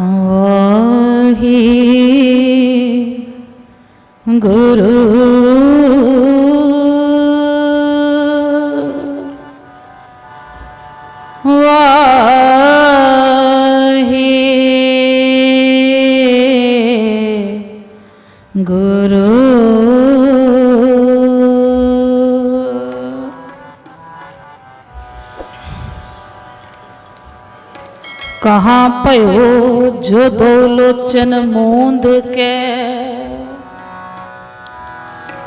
ਵਾਹੀ ਗੁਰੂ ਵਾਹੀ ਗੁਰੂ ਕਹਾਂ ਜੋ ਦੋ ਲੋਚਨ ਮੂੰਦ ਕੇ।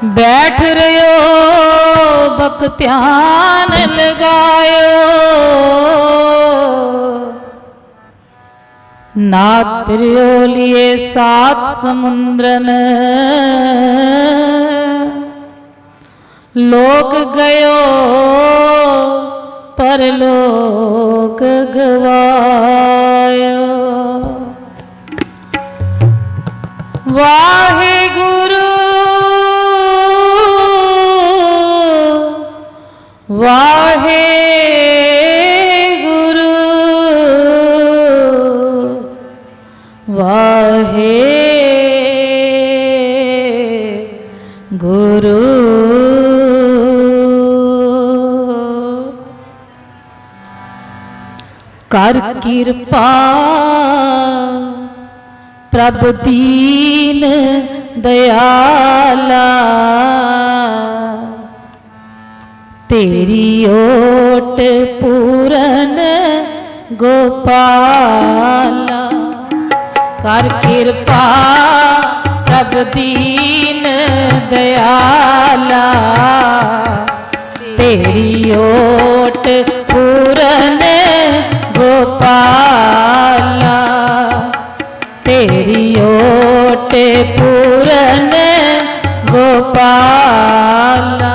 ਬੈਠ ਰਿਓ ਬਕ ਧਿਆਨ ਲਗਾਇਓ। ਨਾਥ ਫਿਰਿਓ ਲਿਏ ਸਾਤ ਸਮੁੰਦਰਨ। ਲੋਕ ਗਇਓ ਪਰਲੋਕ ਗਵਾਇਓ। ਵਾਹਿਗੁਰੂ ਵਾਹਿਗੁਰੂ ਵਾਹੇ ਗੁਰੂ ਕਰ ਕਿਰਪਾ ਪ੍ਰਭ ਦੀਨ ਦਇਆਲਾ, ਤੇਰੀ ਓਟ ਪੂਰਨ ਗੋਪਾਲਾ। ਕਰ ਕਿਰਪਾ ਪ੍ਰਭ ਦੀਨ ਦਇਆਲਾ, ਤੇਰੀ ਓਟ ਪੂਰਨ ਗੋਪਾਲਾ। ਓਟ ਪੂਰਨ ਗੋਪਾਲਾ।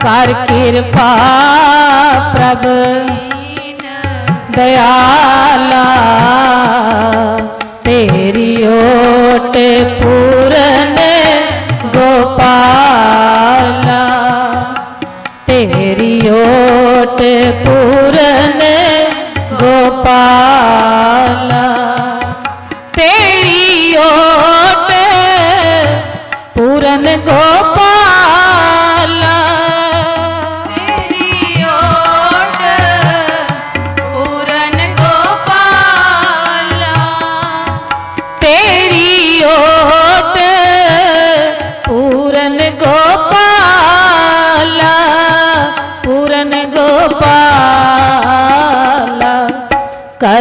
ਕਰ ਕਿਰਪਾ ਪ੍ਰਭ ਦਇਆਲਾ। ਤੇਰੀ ਓਟ ਪੂਰਨ ਗੋਪਾਲਾ। ਤੇਰੀ ਓਟ ਪੂਰਨ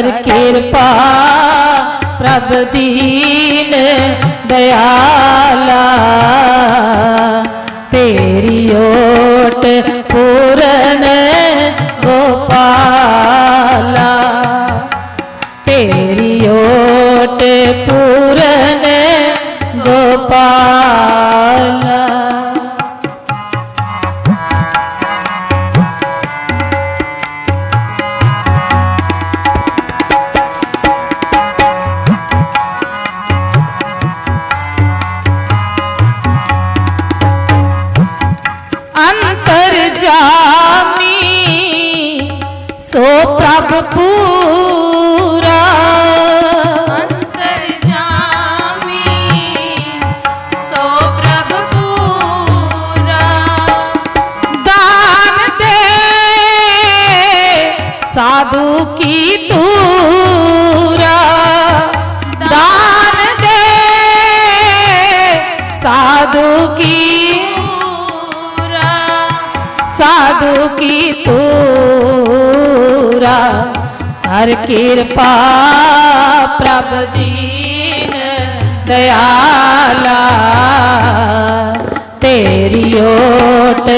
ਕਰ ਕਿਰਪਾ ਪ੍ਰਭ ਦੀਨ ਦਇਆਲਾ ਪ੍ਰਭ ਕਿਰਪਾ ਪ੍ਰਭ ਦੀਨ ਦਇਆਲਾ ਤੇਰੀ ਓਟ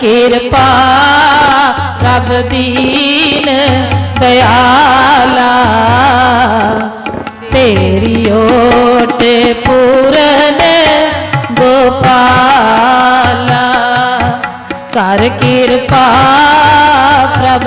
ਕਿਰਪਾ ਰੱਬ ਦੀਨ ਦਇਆਲਾ। ਤੇਰੀ ਓਟ ਪੂਰਨ ਗੋਪਾਲਾ। ਕਰ ਕਿਰਪਾ ਪ੍ਰਭ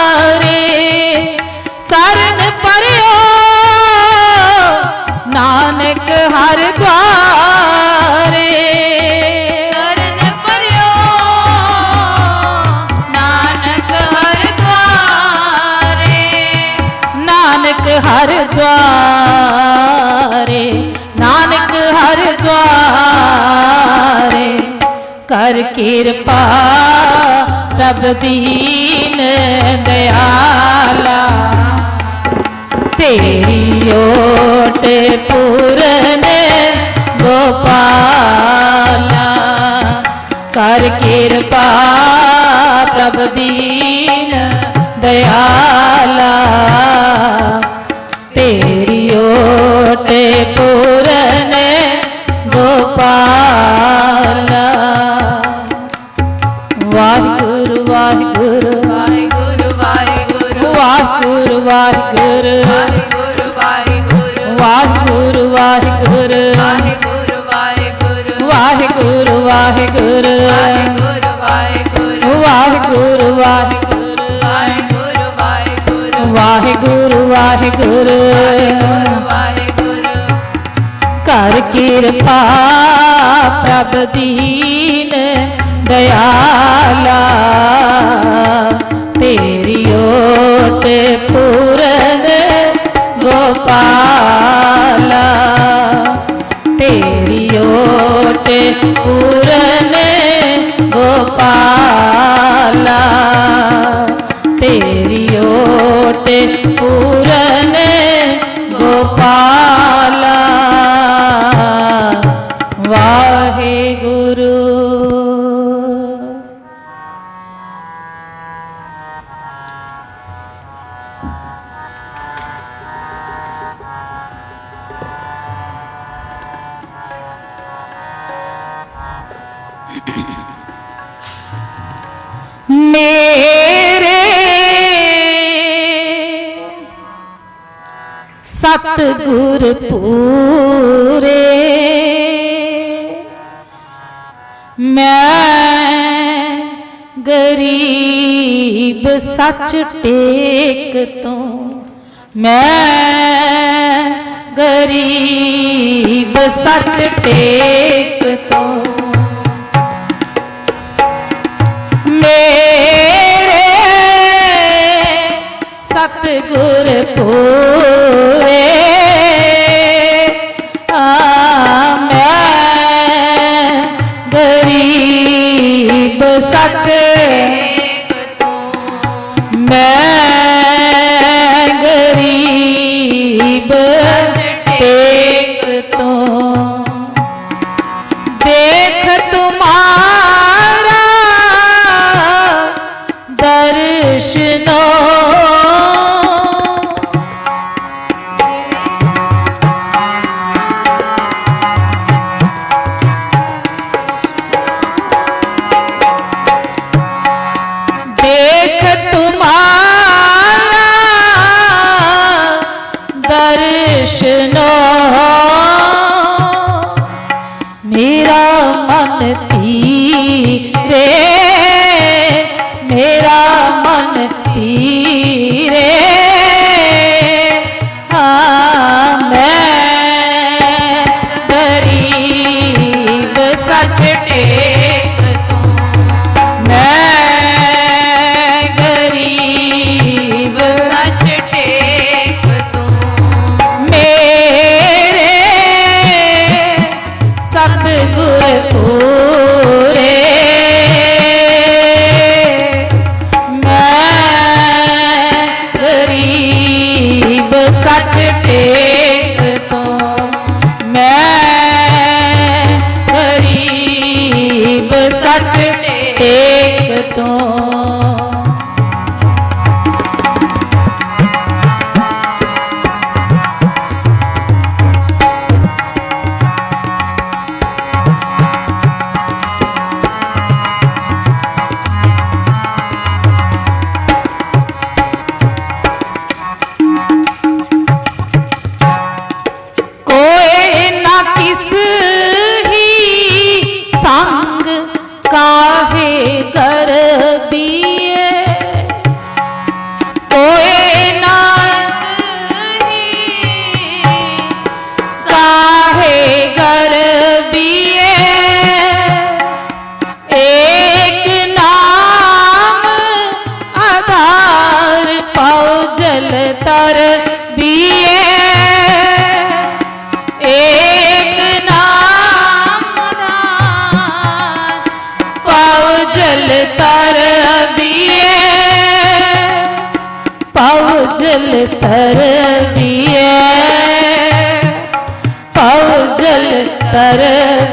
ਹਰ ਦੁਆਰੇ, ਨਾਨਕ ਹਰ ਦੁਆਰੇ, ਕਰ ਕਿਰਪਾ ਪ੍ਰਭ ਦੀਨ ਦਇਆਲਾ ਤੇਰੀ ਓਟ ਪੂਰਨ ਗੋਪਾਲਾ, ਕਰ ਕਿਰਪਾ ਪ੍ਰਭ ਦੀਨ ਦਇਆਲਾ ਵਾਹਿਗੁਰੂ ਵਾਹਿਗੁਰੂ ਵਾਹਿਗੁਰੂ ਵਾਹਿਗੁਰੂ ਵਾਹਿਗੁਰੂ ਵਾਹਿਗੁਰੂ ਵਾਹਿਗੁਰੂ ਵਾਹਿਗੁਰੂ ਵਾਹਿਗੁਰੂ ਵਾਹਿਗੁਰੂ ਵਾਹਿਗੁਰੂ ਵਾਹਿਗੁਰੂ ਵਾਹਿਗੁਰੂ ਵਾਹਿਗੁਰੂ ਵਾਹਿਗੁਰੂ ਵਾਹਿਗੁਰੂ ਵਾਹਿਗੁਰੂ ਕਰ ਕਿਰਪਾ ਪ੍ਰਭ ਦੀਨ, ਦਇਆਲਾ तेरियोटे पूरन गोपाला तेरियोटे पूरन गोपाला तेरियोटे पूरन ਸਤਿਗੁਰ ਪੂਰੇ। ਮੈਂ ਗਰੀਬ ਸੱਚ ਟੇਕ ਤੋਂ। ਮੈਂ ਗਰੀਬ ਸੱਚ ਟੇਕ ਤੋਂ। সাচে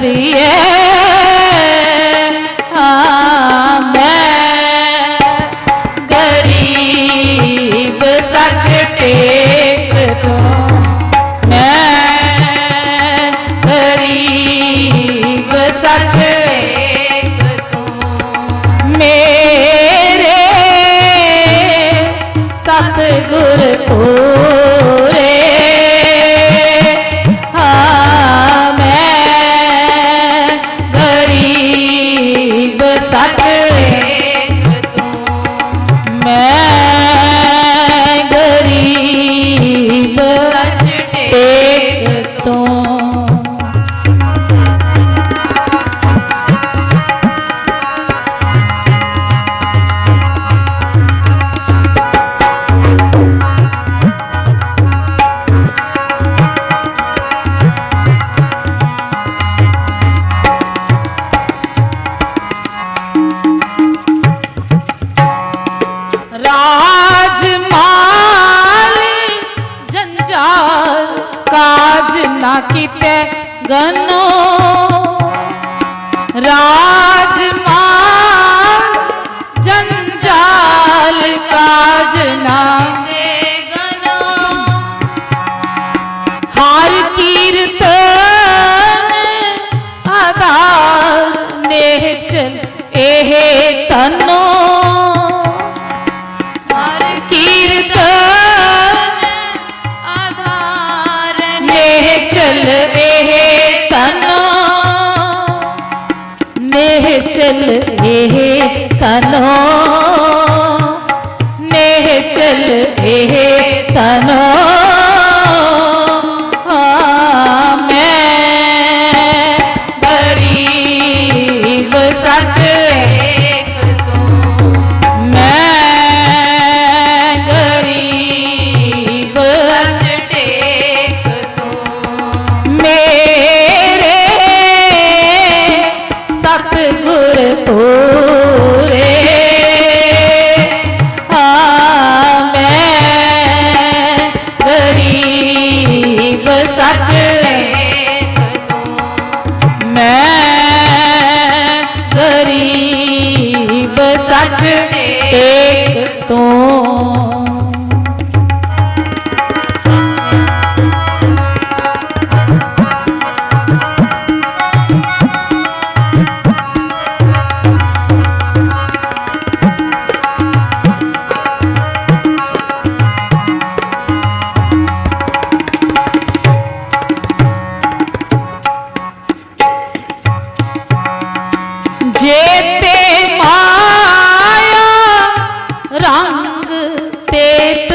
लिए ਤਾਂ ਕੀਤੇ ਗਨੋ। ਰਾਜ ਮਾਨ ਜੰਜਾਲ ਕਾਜ ਨਾ चल हे तनो नेह चल हे तनो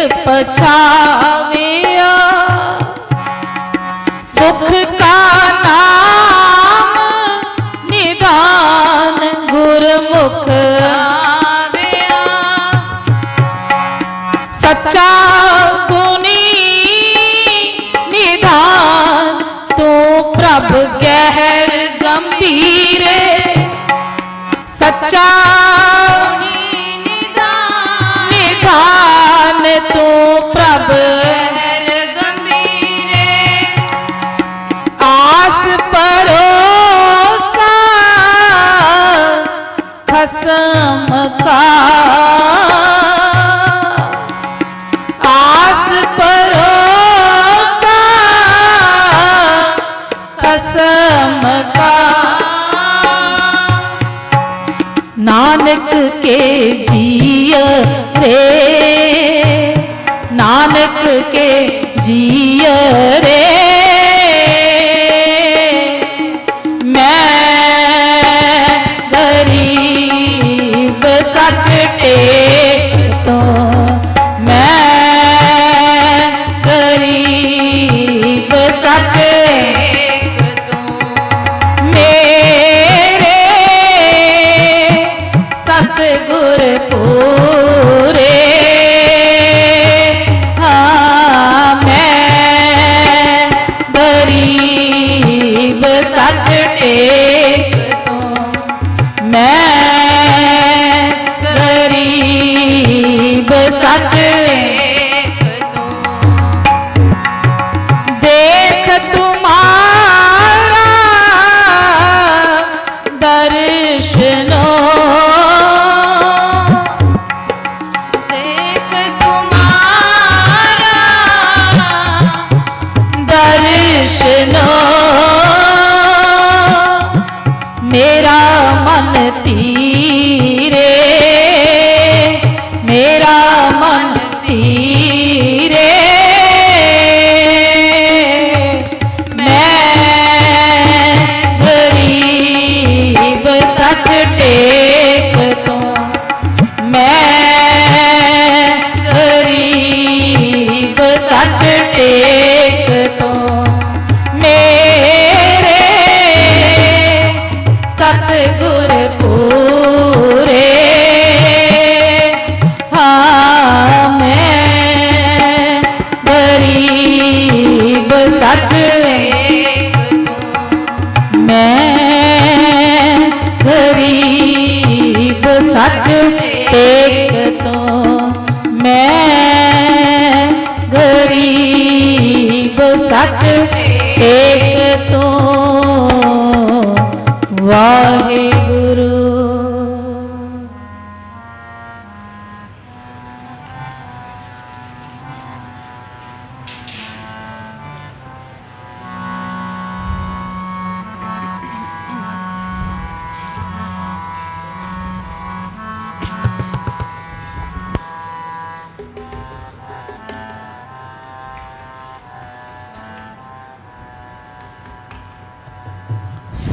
ਪਛਾਵਿਆ। ਸੁਖ ਕਾ ਨਿਦਾਨ ਗੁਰਮੁਖ ਸੱਚਾ ਗੁਣੀ ਤੂੰ ਪ੍ਰਭ ਗਹਿਰ ਗੰਭੀਰੇ ਸੱਚਾ સાચટે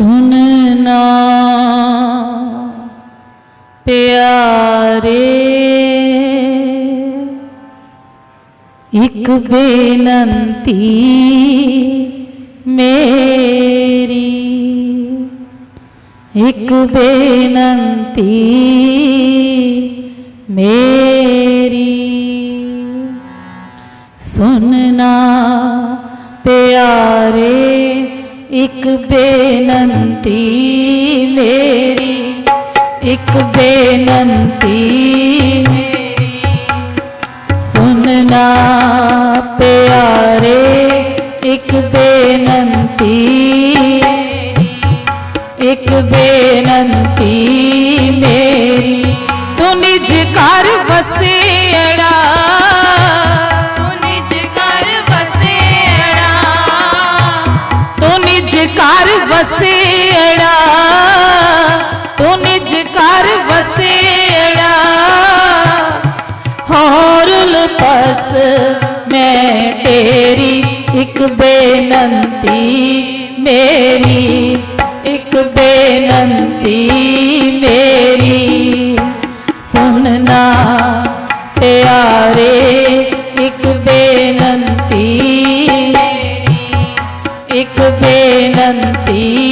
ਸੁਨਨਾ ਪਿਆਰੇ ਇੱਕ ਬੇਨਤੀ ਮੇਰੀ। ਇੱਕ ਬੇਨਤੀ ਇੱਕ ਬੇਨਤੀ ਮੇਰੀ, ਇੱਕ ਬੇਨਤੀ ਮੇਰੀ। ਸੁਨਣਾ ਪਿਆਰੇ, ਇੱਕ ਬੇਨਤੀ ਇੱਕ ਬੇਨਤੀ ਮੇਰੀ। ਤੂੰ ਨਿਜ ਘਰ ਵਸੇ ਵਸੇੜਾ, ਤੂੰ ਨਿਜ ਘਰ ਵਸੇੜਾ। ਹੋਰਲ ਪਸ ਮੈਂ ਤੇਰੀ ਇੱਕ ਬੇਨਤੀ, ਮੇਰੀ ਇੱਕ ਬੇਨਤੀ, ਮੇਰੀ ವಿನಂತಿ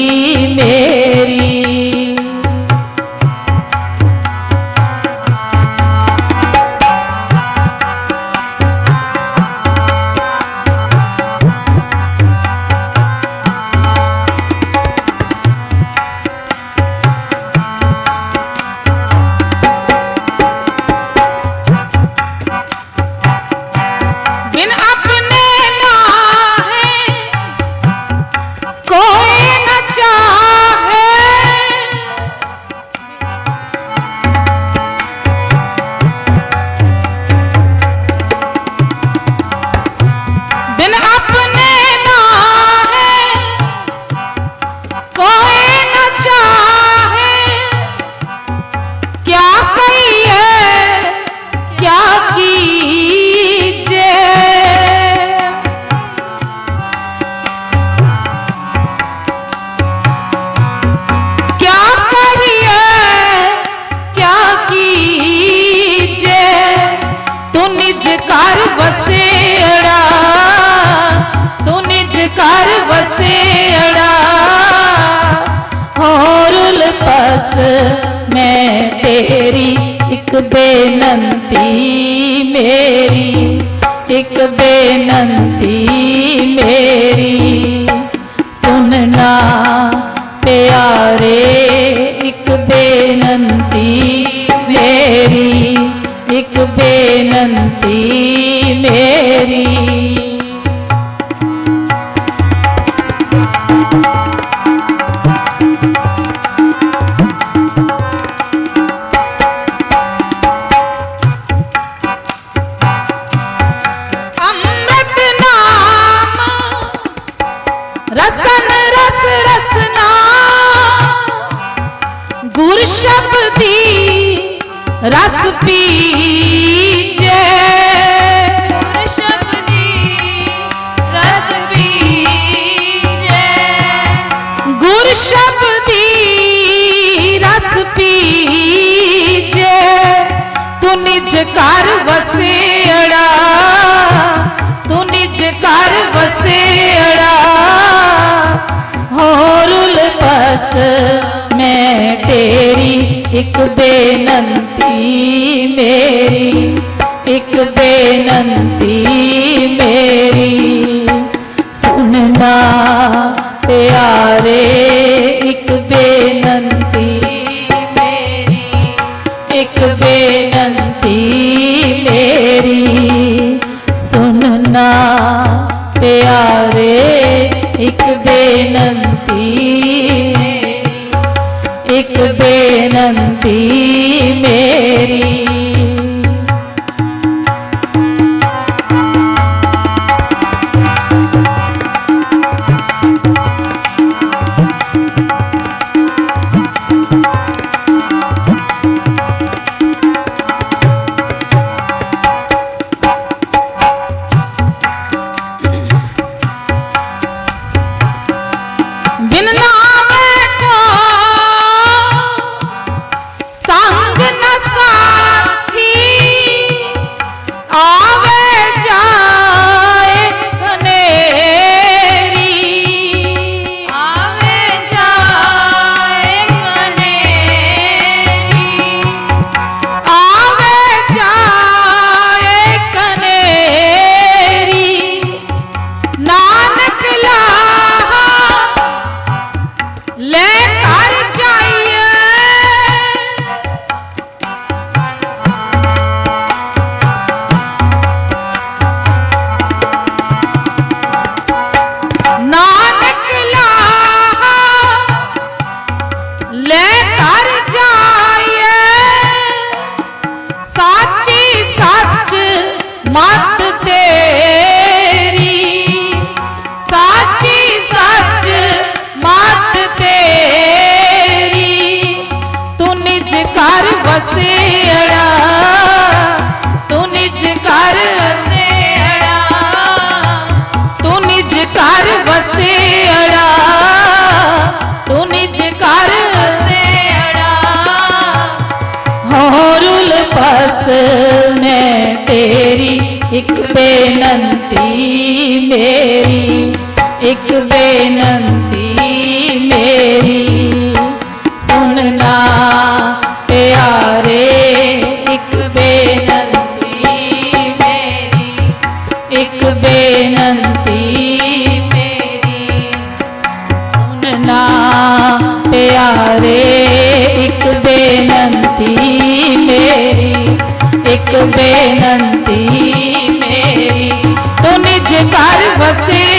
ਵਸੇੜਾ ਤੂੰ ਨਿਜ ਕਰ ਵਸੇੜਾ, ਤੂੰ ਨਿਜ ਕਰ ਵਸੇੜਾ, ਤੂੰ ਨਿਜ ਕਰ ਵਸੇੜਾ। ਹੋਰੁਲ ਪਸ ਮੈਂ ਤੇਰੀ, ਇੱਕ ਬੇਨੰਤੀ ਮੇਰੀ, ਇੱਕ ਬੇਨੰਤੀ ਬੇਨੰਤੀ ਮੇਰੀ। ਤੂੰ ਨਿਜ ਘਰ ਵਸੇ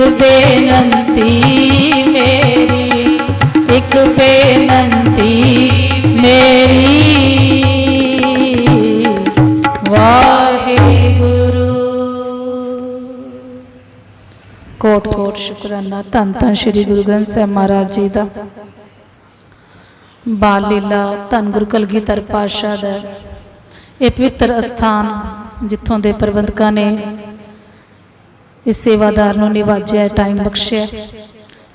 ਇੱਕ ਬੇਨੰਤੀ ਮੇਰੀ, ਇੱਕ ਬੇਨੰਤੀ ਮੇਰੀ। ਵਾਹਿਗੁਰੂ। ਕੋਟ ਕੋਟ ਸ਼ੁਕਰਾਨਾ, ਧੰਨ ਧੰਨ ਸ੍ਰੀ ਗੁਰੂ ਗ੍ਰੰਥ ਸਾਹਿਬ ਮਹਾਰਾਜ ਜੀ ਦਾ। ਬਾਲ ਲੀਲਾ, ਧੰਨ ਗੁਰੂ ਕਲਗੀਧਰ ਪਾਤਸ਼ਾਹ ਦਾ। ਇਹ ਪਵਿੱਤਰ ਅਸਥਾਨ ਜਿੱਥੋਂ ਦੇ ਪ੍ਰਬੰਧਕਾਂ ਨੇ ਇਸ ਸੇਵਾਦਾਰ ਨੂੰ ਨਿਵਾਜਿਆ ਟਾਈਮ ਬਖਸ਼ਿਆ।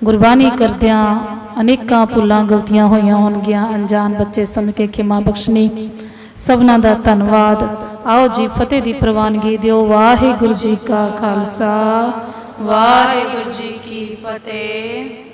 ਗੁਰਬਾਣੀ ਕਰਦਿਆਂ ਅਨੇਕਾਂ ਭੁੱਲਾਂ ਗਲਤੀਆਂ ਹੋਈਆਂ ਹੋਣਗੀਆਂ। ਅਣਜਾਣ ਬੱਚੇ ਸਮਝ ਕੇ ਖਿਮਾ ਬਖਸ਼ਣੀ। ਸਭਨਾਂ ਦਾ ਧੰਨਵਾਦ। ਆਓ ਜੀ, ਫਤਿਹ ਦੀ ਪ੍ਰਵਾਨਗੀ ਦਿਓ। ਵਾਹਿਗੁਰੂ ਜੀ ਕਾ ਖਾਲਸਾ। ਵਾਹਿਗੁਰੂ ਜੀ ਕੀ ਫਤਿਹ।